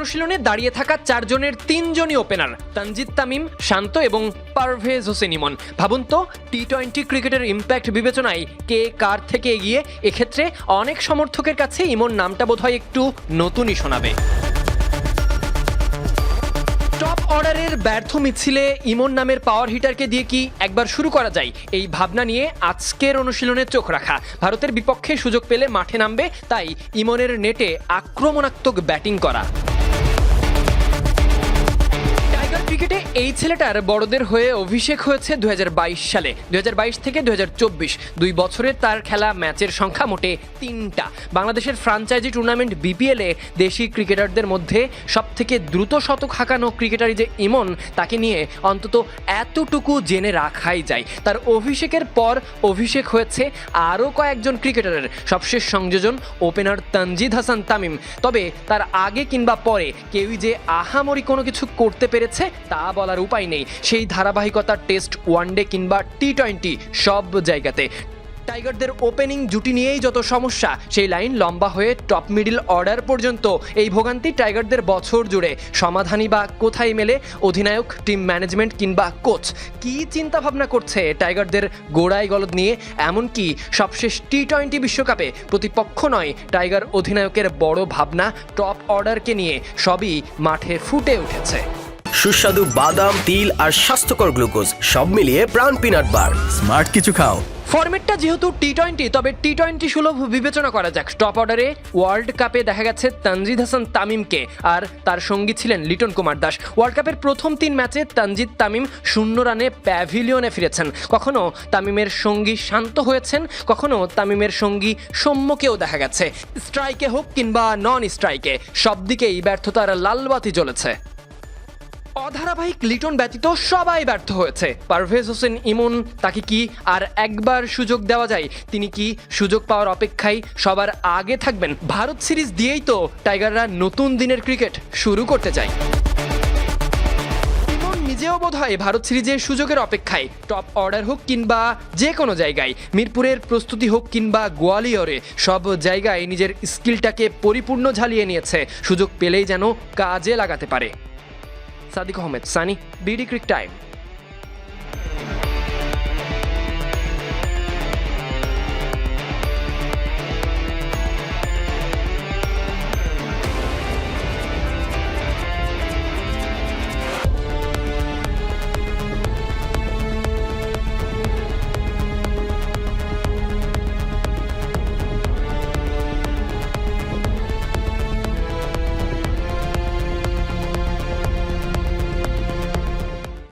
অনুশীলনে দাঁড়িয়ে থাকা চারজনের তিনজনই ওপেনার তানজিদ তামিম, শান্ত এবং পারভেজ হোসেন ইমন। ভাবুন তো টি টোয়েন্টি ক্রিকেটের ইম্প্যাক্ট বিবেচনায় কে কার থেকে এগিয়ে, এক্ষেত্রে অনেক সমর্থকের কাছে ইমন নামটা বোধহয় একটু নতুনই শোনাবে। টপ অর্ডারের ব্যর্থ মিছিলে ইমন নামের পাওয়ার হিটারকে দিয়ে কি একবার শুরু করা যায়? এই ভাবনা নিয়ে আজকের অনুশীলনে চোখ রাখা। ভারতের বিপক্ষে সুযোগ পেলে মাঠে নামবে, তাই ইমনের নেটে আক্রমণাত্মক ব্যাটিং করা। ক্রিকেটে এই ছেলেটার বড়দের হয়ে অভিষেক হয়েছে দু হাজার বাইশ সালে। দু হাজার বাইশ থেকে দু দুই বছরে তার খেলা ম্যাচের সংখ্যা মোটে তিনটা। বাংলাদেশের ফ্রাঞ্চাইজি টুর্নামেন্ট বিপিএলে দেশি ক্রিকেটারদের মধ্যে সব থেকে দ্রুত শতক হাঁকানো ক্রিকেটারই যে ইমন, তাকে নিয়ে অন্তত এতটুকু জেনে রাখাই যায়। তার অভিষেকের পর অভিষেক হয়েছে আরও কয়েকজন ক্রিকেটারের, সবশেষ সংযোজন ওপেনার তানজিদ হাসান তামিম। তবে তার আগে কিংবা পরে কেউই যে আহামরি কোনো কিছু করতে পেরেছে, তা বলার উপায় নেই। সেই ধারাবাহিকতা টেস্ট ওয়ানডে কিংবা টি টোয়েন্টি সব জায়গাতে। টাইগারদের ওপেনিং জুটি নিয়েই যত সমস্যা, সেই লাইন লম্বা হয়ে টপ মিডিল অর্ডার পর্যন্ত এই ভোগান্তি টাইগারদের বছর জুড়ে। সমাধানই বা কোথায় মেলে? অধিনায়ক, টিম ম্যানেজমেন্ট কিংবা কোচ? কি চিন্তা ভাবনা করছে টাইগারদের গোড়ায় গলদ নিয়ে? এমনকি সবশেষ টি টোয়েন্টি বিশ্বকাপে প্রতিপক্ষ নয়, টাইগার অধিনায়কের বড় ভাবনা টপ অর্ডারকে নিয়ে। সবই মাঠে ফুটে উঠেছে। সুস্বাদু বাদাম তিল আর স্বাস্থ্যকর গ্লুকোজ সব মিলিয়ে প্রাণ পিনাট বার। স্মার্ট কিছু খাও। ফরম্যাটটা যেহেতু টি টোয়েন্টি তবে টি টোয়েন্টি সুলভ বিবেচনা করা যাক। টপ অর্ডারে ওয়ার্ল্ড কাপে দেখা গেছে তানজিদ হাসান তামিমকে আর তার সঙ্গী ছিলেন লিটন কুমার দাস। ওয়ার্ল্ড কাপের প্রথম তিন ম্যাচে তানজিদ তামিম শূন্য রানে প্যাভিলিয়নে ফিরেছেন। কখনো তামিমের সঙ্গী শান্ত হয়েছেন কখনো তামিমের সঙ্গী সৌম্যকেও দেখা গেছে। স্ট্রাইকে হোক কিংবা নন স্ট্রাইকে সব দিকেই ব্যর্থতার লালবাতি জ্বলেছে। অধারাবাহিক লিটন ব্যতীত সবাই ব্যর্থ হয়েছে। পারভেজ হোসেন ইমন, তাকে কি আর একবার সুযোগ দেওয়া যায়? তিনি কি সুযোগ পাওয়ার অপেক্ষায় সবার আগে থাকবেন? ভারত সিরিজ দিয়েই তো টাইগাররা নতুন দিনের ক্রিকেট শুরু করতে চায়। নিজেও বোধ হয় ভারত সিরিজের সুযোগের অপেক্ষায়। টপ অর্ডার হোক কিংবা যে কোনো জায়গায়, মিরপুরের প্রস্তুতি হোক কিংবা গোয়ালিয়রে, সব জায়গায় নিজের স্কিলটাকে পরিপূর্ণ ঝালিয়ে নিয়েছে। সুযোগ পেলেই যেন কাজে লাগাতে পারে। सादिक अहमेद सानी बीडी क्रिक टाइम